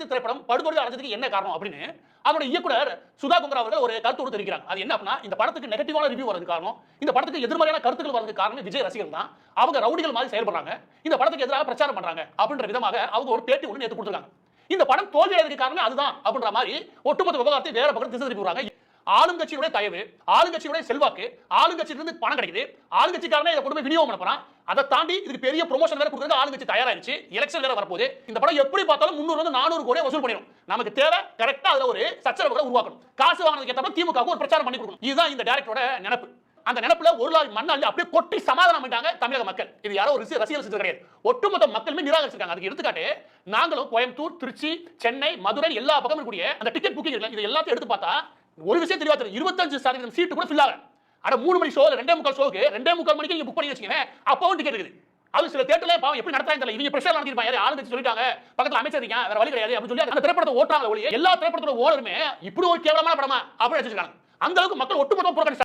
ஆளுங்கட்சி திரைப்படம் படுதோடு அடைஞ்சதுக்கு என்ன காரணம் அப்படின்னு அதோட இயக்குனர் சுதா குங்கரா அவர்கள் ஒரு கருத்தோடு தெரிவிக்கிறாங்க அது என்ன அப்படின்னா இந்த படத்துக்கு நெகட்டிவான ரிவ்யூ வரது காரணம் இந்த படத்துக்கு எதிர்மறையான கருத்துக்கள் வரது காரணம் விஜய் ரசிகர்கள் தான். அவங்க ரவுடிகள் மாதிரி செயல்படுறாங்க. இந்த படத்துக்கு எதிராக பிரச்சாரம் பண்றாங்க அப்படின்ற விதமாக அவங்க ஒரு பேட்டி ஒன்று எடுத்து கொடுத்துருக்காங்க. இந்த படம் தோல்வி அடைறதுக்கு காரணமே அதுதான் அப்படின்ற மாதிரி ஒட்டுமொத்த விவகாரத்தை வேற பக்கம் திசை திருப்பி ஆளுங்கட்சியுடைய தயவு ஆளுங்கட்சியுடைய செல்வாக்கு ஆளுங்கட்சியிலிருந்து பணம் கிடைக்குது. ஆளுங்கட்சிக்காரனே இதை கொண்டு போய் விநியோகம் பண்ண போறான். அதை தாண்டி இதுக்கு பெரிய ப்ரொமோஷன் வேற கொடுக்குறது ஆளுங்கட்சி தயாராயிருச்சு. எலெக்ஷன் வேற வரப்போது இந்த படம் எப்படி பார்த்தாலும் முந்நூறு வந்து நானூறு கோடி வசூல் பண்ணிடும். நமக்கு தேவை கரெக்டா அதுல ஒரு சச்சரவுகளை உருவாக்கணும். காசு வாங்கினதுக்கு ஏற்ற திமுக ஒரு பிரச்சாரம் பண்ணி கொடுக்கணும். இதுதான் இந்த டேரக்டரோட நினப்பு. அந்த நினப்புல ஒரு லாரி மண் அள்ளி அப்படியே கொட்டி சமாதானம் பண்ணிட்டாங்க தமிழக மக்கள். இது யாரோ ஒரு ரசிகர் செஞ்சது கிடையாது. ஒட்டுமொத்த மக்களுமே நிராகரிச்சிருக்காங்க. அதுக்கு எடுத்துக்காட்டு நாங்களும் கோயம்புத்தூர் திருச்சி சென்னை மதுரை எல்லா பக்கமும் கூடிய அந்த டிக்கெட் புக்கிங் இது எல்லாத்தையும் எடுத்து பார்த்தா ஒரு விஷயம் தெரியாது இருபத்தஞ்சு சதவீதம் சீட்டு கூட ஃபில் ஆகல. அட மூணு மணி ஷோ ரெண்டே முக்கால் ஷோக்கு ரெண்டே முக்கால் மணிக்கு நீங்க புக் பண்ணி வச்சுக்கோங்க அப்பவும் டிக்கெட் இருக்குது அது சில தேட்டர்ல பாவம் எப்படி நடத்தாங்க தெரியல. இவங்க பிரஷர் நடத்திருப்பாங்க. யாரும் ஆளுங்க சொல்லிட்டாங்க. பக்கத்துல அமைச்சர் வேற வழி கிடையாது அப்படின்னு சொல்லி அந்த திரைப்படத்தை ஓட்டாங்க ஒழிய எல்லா திரைப்படத்தோட ஓனருமே இப்படி ஒரு கேவலமான படமா அப்படின்னு வச்சிருக்காங்க அந்த அளவுக்கு மக்கள் ஒட்டுமொத்தம் புறக்கணிச்சாங்க.